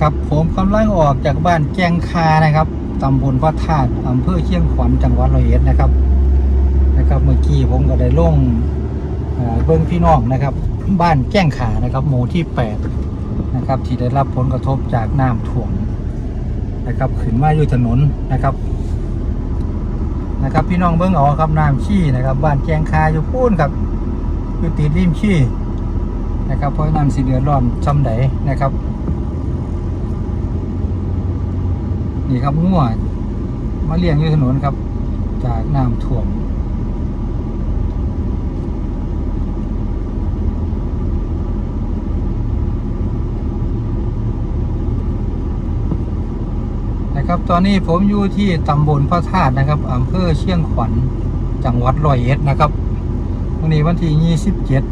ครับผมกำลังออกจากบ้านแจงคานะครับตำบลพระธาตุอำเภอเชียงขวัญจังหวัดร้อยเอ็ดนะครับนะครับ เมื่อกี้ผมก็ได้ลงเบิ้องพี่น้องนะครับ บ้านแจ้งขานะครับ หมู่ที่8นะครับที่ได้รับผลกระทบจากน้ำท่วมนะครับขึ้นมาอยู่ถนนนะครับนะครับ พี่น้องเบิ้องเอาครับน้ำชี้นะครับ บ้านแจงคาอยู่พูนครับอยู่ติดริมชี้นะครับเพราะฉะนั้นสิเดือดร้อนจำไดนะครับ นี่ครับงัวมาเลี้ยงอยู่ถนนครับ จากน้ำท่วมนะครับตอนนี้ผมอยู่ที่ตำบลพระธาตุนะครับอำเภอเชียงขวัญจังหวัดร้อยเอ็ดนะครับวันนี้วันที่ 27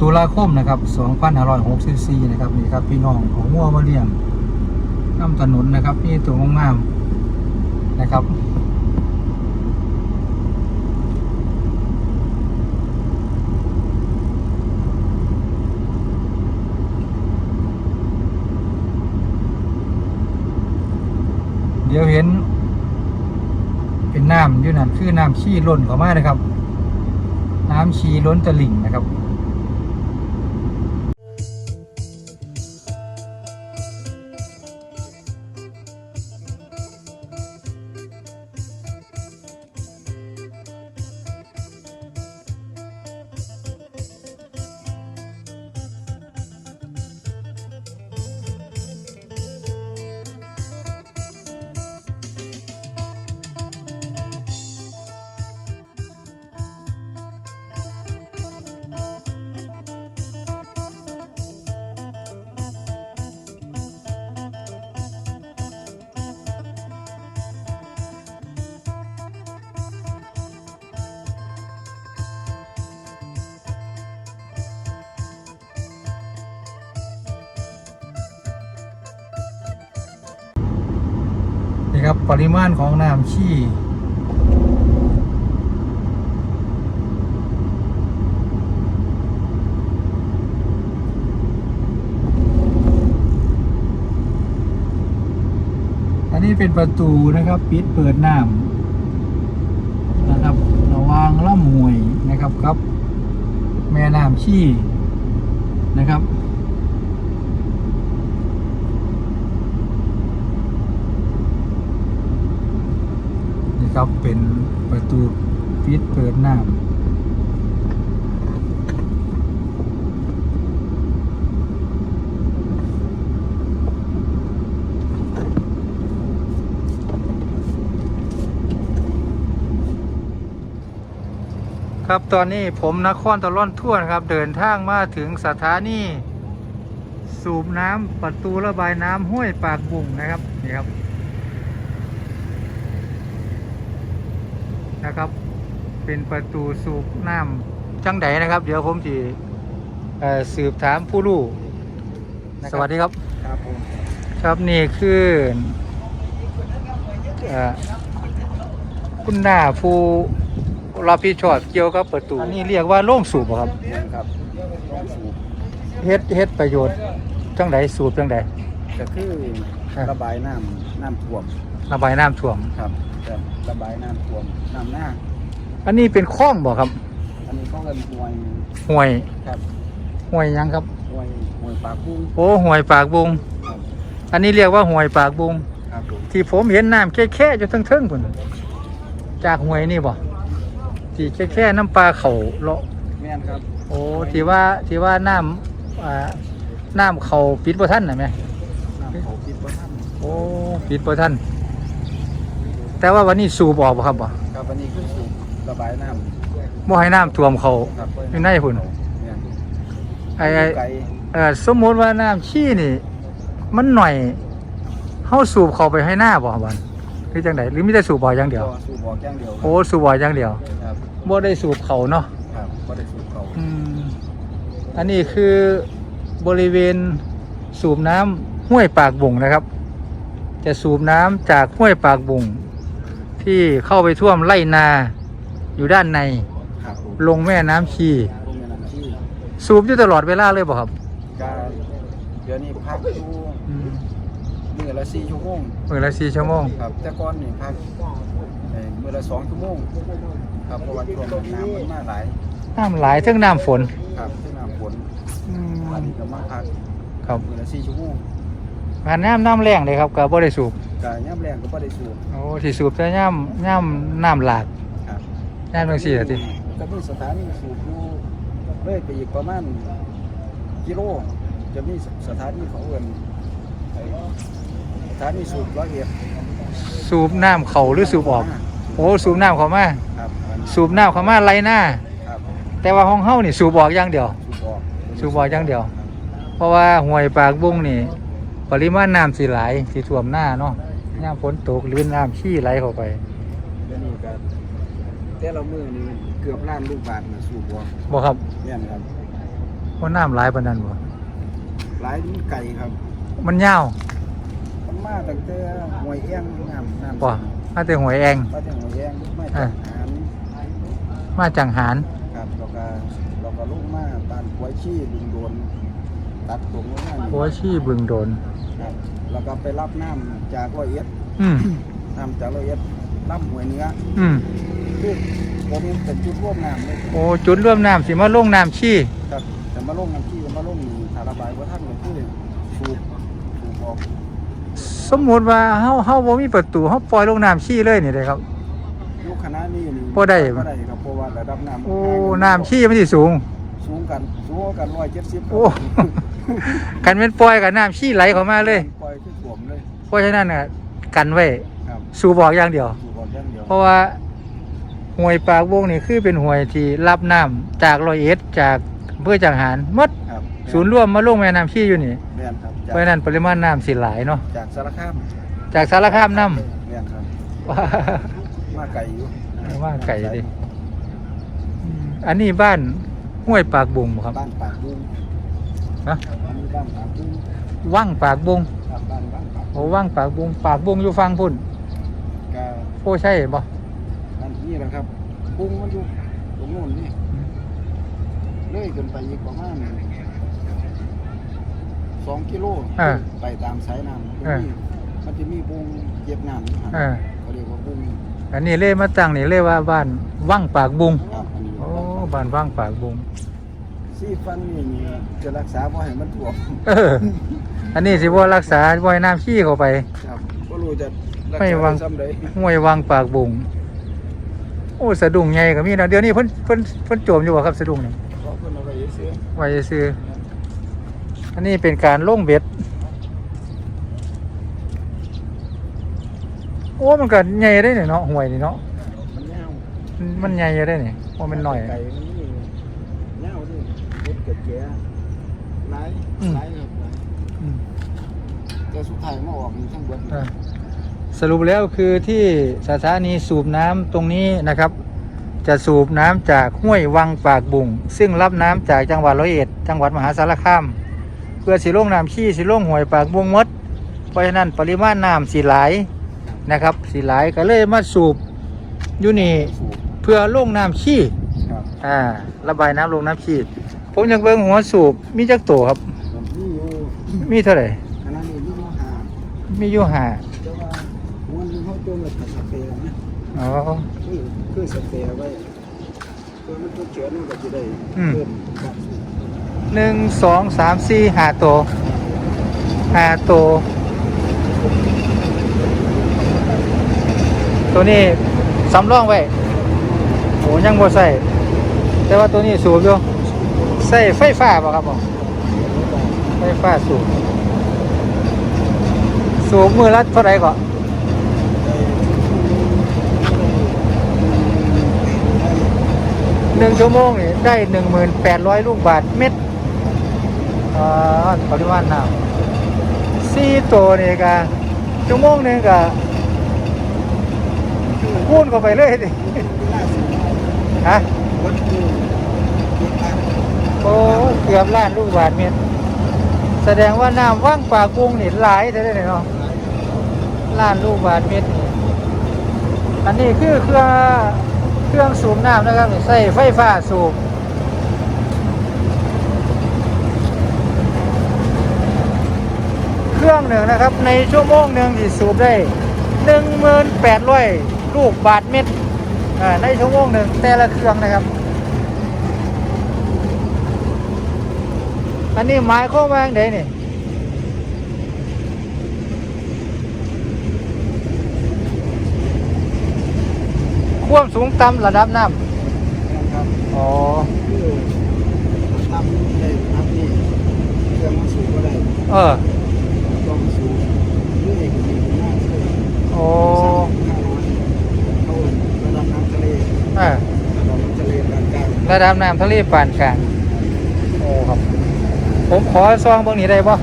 ตุลาคมนะครับ 2564 นะครับนี่ครับพี่น้องของงัวมาเลี้ยง น้ำถนนนะครับนี่ตัวงามๆนะครับเดี๋ยวเห็น เป็นน้ำอยู่นั่นคือน้ำชีล้นเข้ามานะครับ น้ำชีล้นตลิ่งนะครับ นี่ครับปริมาณของน้ำชี่อันนี้เป็นประตูนะครับ ปิดเปิดน้ำนะครับระวางล่ำหวยนะครับครับ แม่น้ำชี่นะครับ ครับเป็นประตูปิดเปิดน้ำครับตอนนี้ผมนครตะล่อนทั่วนะครับ เดินทางมาถึงสถานีสูบน้ำประตูระบายน้ำห้วยปากบุ่งนะครับนี่ครับ นะครับ เป็นประตูสูบน้ำจังไดนะครับ เดี๋ยวผมจะเอ่อสืบถามผู้รู้สวัสดีครับครับผมครับนี่คือเอ่อคุณหน้าผู้รับผิดชอบเกี่ยวกับประตูอันนี้เรียกว่าโล่งสูบบ่ครับยังครับต้องสูบเฮ็ดเฮ็ดประโยชน์จังไดสูบจังไดก็คือครับระบายน้ำน้ำท่วม ระบายน้ำท่วม ครับจะระบายน้ำท่วมน้ำหน้า อันนี้เป็นคลองบ่ครับ อันนี้เขาเรียกห่วยห้วยครับห้วยหยังครับ ห่วยห่วยปากกุ้งโอ้ห้วยปากบุง ครับอันนี้เรียกว่าห้วยปากบุง ครับผมที่ผมเห็นน้ำแค่ๆอยู่ทั้งๆพุ่นจากห้วยนี่บ่ที่แค่ๆน้ำปลาเขาเลาะแม่นครับโอ้ที่ว่าที่ว่าน้ำอ่าน้ำเขาปิดบ่ทันน่ะแม่น้ำเขาคิดว่าท่านโอ้ปิดบ่ทัน แต่ว่าวันนี้สูบออกบ่ครับบ่ครับอันนี้คือสูบระบายน้บ่ให้น้ำท่วมเขาำครับอยู่ในพุ่นแม่นไอ้ไอ้ไก่เอ่อสมมุติว่าน้ำขี้นี่ มันหน่อยเฮาสูบเข้าไปให้หน้าบ่บันหรือจังไดหรือมีแต่สูบบ่อย่างเดียว ก็สูบบอกอย่างเดียวโอ้สูบบ่อย่างเดียวครับบ่ได้สูบเขาเนาะ ครับก็ได้สูบเขาอืมอันนี้คือบริเวณสูบน้ำห้วยปากบุ่งนะครับ จะสูบน้ำจากห้วยปากบุ่ง ที่เข้าไปท่วมไร่นาอยู่ด้านใน ครับผมลงแม่น้ำชีพวกแม่น้ำที่สูบอยู่ตลอดเวลาเลยบ่ครับการเดี๋ยวนี้พักอยู่อืมมื้อละ4ชั่วโมงมื้อละ4ชั่วโมงครับ แต่ก่อนนี่พักเอ่อมื้อละ2ชั่วโมงครับเพราะว่าช่วงน้ำมันมาหลายน้ำหลายเทั้งน้ำฝนครับที่น้ำฝนอืมอันนี้ก็มาพักครับมื้อละ4ชั่วโมง ผ่านน้ำน้ำแรงเลยครับก็บ่ได้สูบก็ยามแรงก็บ่ได้สูบโอ้ที่สูบแต่ย่ำย่ำน้ำหลากครับย่ำจังซี่ล่ะติก็มีสถานีสูบอยู่เลยไปอีกประมาณกิโลจะมีสถานีเขาเอิ้นไอ้สถานีสูบร้อยเอ็ดสูบน้ำเข้าหรือสูบออก โอ้สูบน้ำเข้ามาครับอันสูบน้ำเข้ามาไล่หน้าครับแต่ว่าห้องเฮานี่สูบออกอย่างเดียว สูบออกสูบออกอย่างเดียว เพราะว่าห้วยปากบุ้งนี่ ปริมาณน้ำสิหลายสิท่วมหน้าเนาะย่ามฝนตกหรือน้ำขี้ไหลเข้าไปเดี๋ยวนี้ก็แต่ละมือนี่เกือบล้านลูกบาทน่ะสูบออกบ่ครับเนี่ยนะครับว่าน้ำหลายปานนั้นบ่หลายมันไก่ครับ มันยาวมันมาตั้งแต่หวยเอี้ยงน้ำน้ำบ่มาแต่ห้วยแองมาจากหวยเอี้ยงมาจากหารมาจังหารครับแล้วก็เราก็ลูกมาตานหวยชี้ดึงโดน ตัดตรงลงมาหัวชี่บึงโดน ครับแล้วก็ไปรับน้ำจากร้อยเอ็ดอืมน้ำจากร้อยเอ็ดน้ำหวยเนื้ออืมคือผมเป็นจุดร่วมน้ำเลยโอ้จุดร่วมน้ำสิมาลงน้ำขี้ครับแต่มาลงน้ำที่มาลงนี่ถ้าระบายว่าท่านก็คือสูบสูบออกสมมุติว่าเฮาเฮาบ่มีประตูเฮาปล่อยลงน้ำขี้เลยนี่เด้ครับ ยุคคณะนี้นี่บ่ได้ บ่ได้ครับเพราะว่าระดับน้ำโอ้น้ำขี้มันสิสูง สูงกันสูงกันร้อยเจ็ดสิบโอ้กันเป็นปล่อยกับน้ำขี้ไหลเข้ามาเลยปล่อยขึ้นถ่วมเลยเพราะฉะนั้นน่ะกันไว้ครับสูบออกอย่างเดียว สูบออกอย่างเดียวเพราะว่าห้วยปากวงนี่คือเป็นห้วยที่รับน้ำจากร้อยเอ็ดจากอำเพื่อจังหารหมดครับศูนย์รวมมาลงแม่น้ำขี้อยู่นี่แม่นครับเพราะฉะนั้นปริมาณน้ำสิหลายเนาะจากสารคามจากสารคามน้แม่นครับำมาไก่อยู่ ว่าไก่ดิอันนี้บ้าน ห้วยปากบุงบ่ครับ บ้านปากบุ้งฮะอันนี้บ้านปากบุ้งว่างปากบุงครับบ้านบ้านปากโอ้ว่างปากบุงปากบุงอยู่ฟังพุ่นก็โอ้ใช่บ่อันนี้แหละครับบุ้งมันอยู่ตรงโน้นนี่เลื่อยขึ้นไปอีกประมาณสองกิโลอ่าไปตามสายน้ำอ่ามันจะมีบุ้งเก็บน้ำอยู่หั่นเออ เขาเรียกว่าบุ้งอันนี้เล่มาตั้งนี่เล่ว่าบ้านว่างปากบุงครั บอันนี้โอ้บ้านว่างปากบุงซีฟันนี่นี่จะรักษาบ่ให้มันถ่วมเออ อันนี้สิบ่รักษาบ่ให้น้ำขี้เข้าไป ครับก็รู้จะรักไม่ษาวาง ซ้ำใดห้วยวังปากบุงโอ้สะดุ้งใหญ่ก็มีนะเดี๋ยวนี้เพิ่นเพิ่นเพิ่นโจมอยู่บ่ครับสะดุ้งนี่เพราะเพิ่นเอาไว้เสียไว้ซื้ออันนี้เป็นการลงเบ็ด โอ้มันก็ใหญ่ได้เนี่ยเนาะห่วยนี่เนาะ มันยาวมันมันใหญ่ได้เนี่ย โอ้มันหน่อย ไก่มันนี่ยาวดิเบ็ดเกิดแก่หลายอืมหลายครับหลายอืมแต่สุดท้ายมาออกนี่ทั้งเบิดอ่าสรุปแล้วคือที่สถานีสูบน้ำตรงนี้นะครับ จะสูบน้ำจากห้วยวังปากบุงซึ่งรับน้ำจากจังหวัดร้อยเอ็ดจังหวัดมหาสารคาม เพื่อสิลงน้ำขี้สิลงห้วยปากบุงหมด เพราะฉะนั้นปริมาณน้ำสีหลายนะครับสีหลายก็เลยมาสูบอยู่นี่ สูบเพื่อลงน้ำขี้ครับอ่าระบายน้ำลงน้ำขี้ผมอยากเบิ่งหัวสูบมีจักตัวครับ ผมนี่อยู่มีเท่าไหร่ขณะนี้มีอยู่หามีอยู่ห้าแต่ว่ามันเขาตัวมันกับสเปรย์นะอ๋อ คือคือสเปรย์ไว้ตัวมันตัวเชื้อมันก็จะได้อืม เพิ่มการสูบหนึ่งสองสามสี่ห้าตัวห้าตัวตัวนี้สำรองไว้โอ้ ยังบ่ใส่แต่ว่าตัวนี้สูบอยู่ใส่ไฟฟ้าป่ะครับผมไฟฟ้าสูบสูบมือละเท่าไหร่ก่อนหนึ่งชั่วโมงนี่ได้หนึ่งหมื่นแปดร้อยลูกบาทเม็ดอ่าปริมาณน้ำสี่ตัวนี่ก็ชั่วโมงหนึงก็คูณเข้าไปเลยดิ ฮะโอ้เกือบล้านลูกบาทเมตรแสดงว่าน้ำว่างปากกุ้งนี่หลายเท่าไหร่เนาะล้านลูกบาทเมตรอันนี้คือเครื่องเครื่องสูบน้ำนะครับใส่ไฟฟ้าสูบเครื่องหนึ่งนะครับ ในชั่วโมงหนึ่งที่สูบได้หนึ่งหมื่นแปดร้อยลูกบาทเมตร ในชั่วโมงหนึ่งแต่ละเครื่องนะครับ อันนี้หมายความว่าอย่างไรนี่ความสูงต่ำระดับน้นะครับำอ๋อคือทำได้ทำนี่เครื่องมันสูงก็ได้ เออต้องสูงเรื่อยๆก็มีหน้าเลยโอ้ ห้าร้อยเขาระดับน้ำทะเล เออ ระดับน้ำทะเลปานกลาง ระดับน้ำทะเลปานกลางโอ้ครับ ผมขอซองเบางนี้ได้ปะ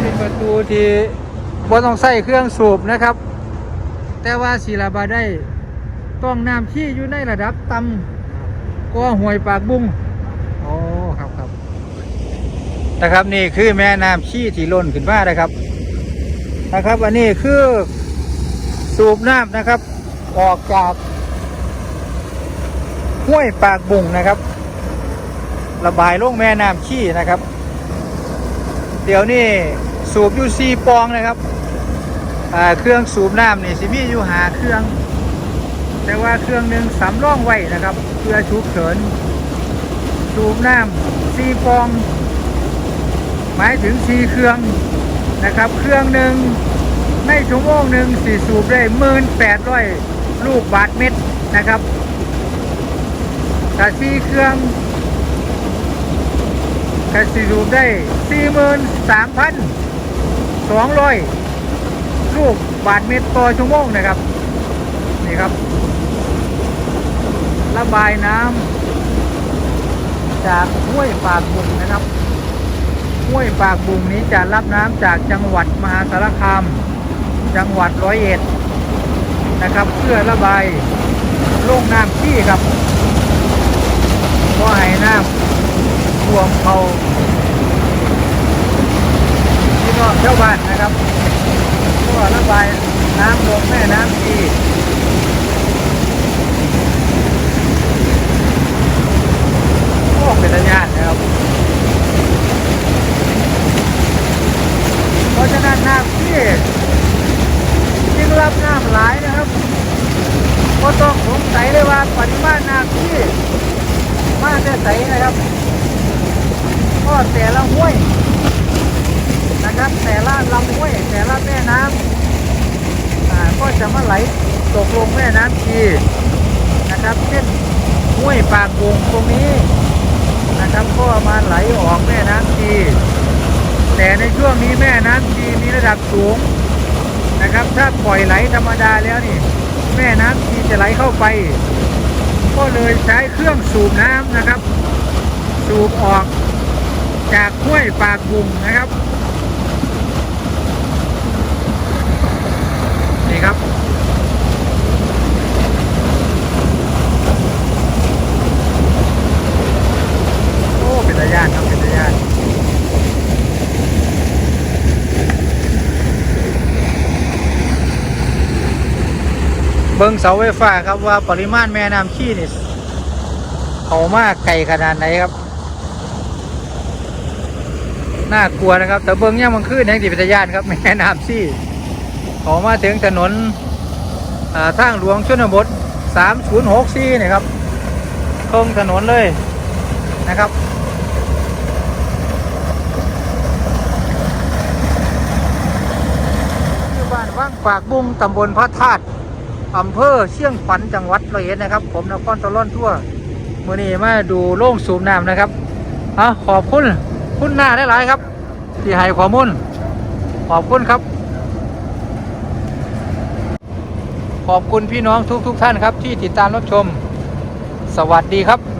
เป็นประตูที่บ่ต้องใส่เครื่องสูบนะครับ แต่ว่าศิลาบาได้ต้องน้ำที่อยู่ในระดับต่ำก็ห่วยปากบุ้งโอ้ครับครับ นะครับนี่คือแม่น้ำขี้ที่ล้นขึ้นมานะครับนะครับ อันนี้คือสูบน้ำนะครับ ออกจากห้วยปากบุ่งนะครับ ระบายลงแม่น้ำขี้นะครับ เดี๋ยวนี้สูบอยู่ซีปองนะครับเครื่องสูบน้ำนี่สิมีอยู่หาเครื่อง แต่ว่าเครื่องหนึ่งสำรองไว้นะครับ เพื่อฉุกเฉิน สูบน้ำซีปอง หมายถึงสีเครื่องนะครับ เครื่องหนึ่งในชั่วโมงหนึ่งสี่สูบได้หมื่นแปดร้อยลูกบาทเม็ดนะครับแต่สีเครื่องก็สี่สูบได้สี่หมื่นสามพันสองร้อยลูกบาทเม็ดต่อชั่วโมงนะครับนี่ครับ ระบายน้ำจากห้วยปากบุงนะครับ ห้วยปากบุงนี้จะรับน้ำจากจังหวัดมหาสารคามจังหวัดร้อยเอ็ดนะครับ เพื่อระบายลงน้ำที่ครับก็ให้น้ำท่วมเขาที่นอกเจ้าบ้านนะครับก็ระบายน้ำลงแม่น้ำที่โอ้เป็นระยะนะครับ เพราะฉะนั้นน้ำที่จึงรับน้ำหลายนะครับก็ต้องสงสัยเลยว่าปริมาณน้ำที่มาแต่ใสนะครับก็แต่ละห้วยนะครับ แต่ละลำห้วย แต่ละแม่น้ำอ่าก็ จะมาไหลตกลงแม่น้ำทีนะครับเช่นห้วยปากวงตรงนี้นะครับก็มาไหลออกแม่น้ำทีแต่ในช่วงนี้แม่น้ำชีมีระดับสูงนะครับ ถ้าปล่อยไหลธรรมดาแล้วนี่ แม่น้ำชีจะไหลเข้าไป ก็เลยใช้เครื่องสูบน้ำนะครับ สูบออกจากห้วยปากบุงนะครับีครับโอ้เป็นระยะครับเป็นระยะเบิ้งเสาไฟฟ้าครับว่าปริมาณแม่น้ำขี้นี่เขามากไกลขนาดไหนครับน่ากลัวนะครับ แต่เบิ้งย่างมันขึ้นแห่งติพิทยานครับ แม่น้ำขี้ เขามาถึงถนนอ่าทางหลวงชนบท 3064นี่ครับตรงถนนเลยนะครับที่บ้านว่างปากบุ้งตำบลพระธาตุอำเภอเชียงขวัญจังหวัดร้อยเอ็ดนะครับ ผมนครตะล่อนทั่วมือนี้มาดูโล่งสูบน้ำนะครับอะขอบคุณ คุณหน้าได้หลายครับ ที่ให้ข้อมูลขอบคุณครับ ขอบคุณพี่น้องทุกๆทท่านครับที่ติดตามรับชม สวัสดีครับ